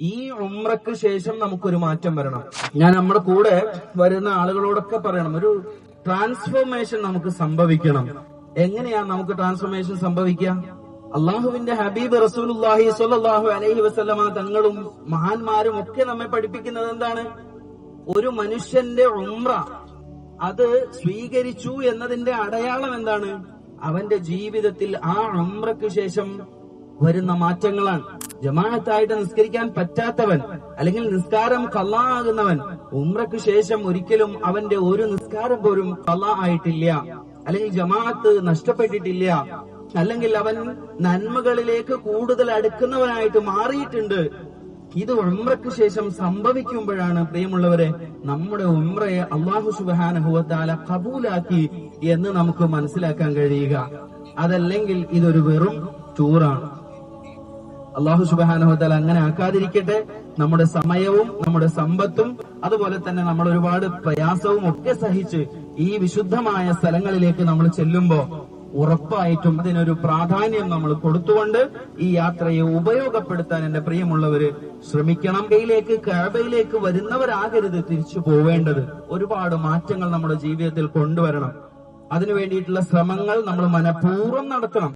ഈ ഉമ്രക്ക് ശേഷം നമുക്കൊരു മാറ്റം വരണം. ഞാൻ നമ്മുടെ കൂടെ വരുന്ന ആളുകളോടൊക്കെ പറയണം. ഒരു ട്രാൻസ്ഫോർമേഷൻ നമുക്ക് സംഭവിക്കണം. എങ്ങനെയാ നമുക്ക് ട്രാൻസ്ഫോർമേഷൻ സംഭവിക്കുക? അള്ളാഹുവിന്റെ ഹബീബ് റസൂലുല്ലാഹി സ്വല്ലല്ലാഹു അലൈഹി വസല്ലമ തങ്ങളും മഹാന്മാരും ഒക്കെ നമ്മെ പഠിപ്പിക്കുന്നത് എന്താണ്? ഒരു മനുഷ്യന്റെ ഉമ്ര അത് സ്വീകരിച്ചു എന്നതിന്റെ അടയാളം എന്താണ്? അവന്റെ ജീവിതത്തിൽ ആ ഉമ്രക്ക് ശേഷം വരുന്ന മാറ്റങ്ങളാണ്. ജമാഅത്തായിട്ട് നിസ്കരിക്കാൻ പറ്റാത്തവൻ അല്ലെങ്കിൽ നിസ്കാരം കള്ളാ ആകുന്നവൻ ഉമ്രക്ക് ശേഷം ഒരിക്കലും അവന്റെ ഒരു നിസ്കാരം പോലും കള്ളാ ആയിട്ടില്ല. അല്ലെങ്കിൽ ജമാഅത്ത് നഷ്ടപ്പെട്ടിട്ടില്ല. അല്ലെങ്കിൽ അവൻ നന്മകളിലേക്ക് കൂടുതൽ അടുക്കുന്നവനായിട്ട് മാറിയിട്ടുണ്ട്. ഇത് ഉമ്രക്ക് ശേഷം സംഭവിക്കുമ്പോഴാണ് പ്രിയമുള്ളവരെ നമ്മുടെ ഉമ്രയെ അള്ളാഹു സുബാനഹുവത്താല കബൂലാക്കി എന്ന് നമുക്ക് മനസ്സിലാക്കാൻ കഴിയുക. അതല്ലെങ്കിൽ ഇതൊരു വെറും ടൂറാണ് അള്ളാഹു സുബാനഹുത്താല അങ്ങനെ ആക്കാതിരിക്കട്ടെ. നമ്മുടെ സമയവും നമ്മുടെ സമ്പത്തും അതുപോലെ തന്നെ നമ്മൾ ഒരുപാട് പ്രയാസവും ഒക്കെ സഹിച്ച് ഈ വിശുദ്ധമായ സ്ഥലങ്ങളിലേക്ക് നമ്മൾ ചെല്ലുമ്പോ ഉറപ്പായിട്ടും അതിനൊരു പ്രാധാന്യം നമ്മൾ കൊടുത്തുകൊണ്ട് ഈ യാത്രയെ ഉപയോഗപ്പെടുത്താൻ എന്റെ പ്രിയമുള്ളവര് ശ്രമിക്കണം. കയ്യിലേക്ക് കഴവയിലേക്ക് വരുന്നവരാകരുത് തിരിച്ചു പോവേണ്ടത്. ഒരുപാട് മാറ്റങ്ങൾ നമ്മുടെ ജീവിതത്തിൽ കൊണ്ടുവരണം. അതിനു വേണ്ടിയിട്ടുള്ള ശ്രമങ്ങൾ നമ്മൾ മനഃപൂർവം നടത്തണം.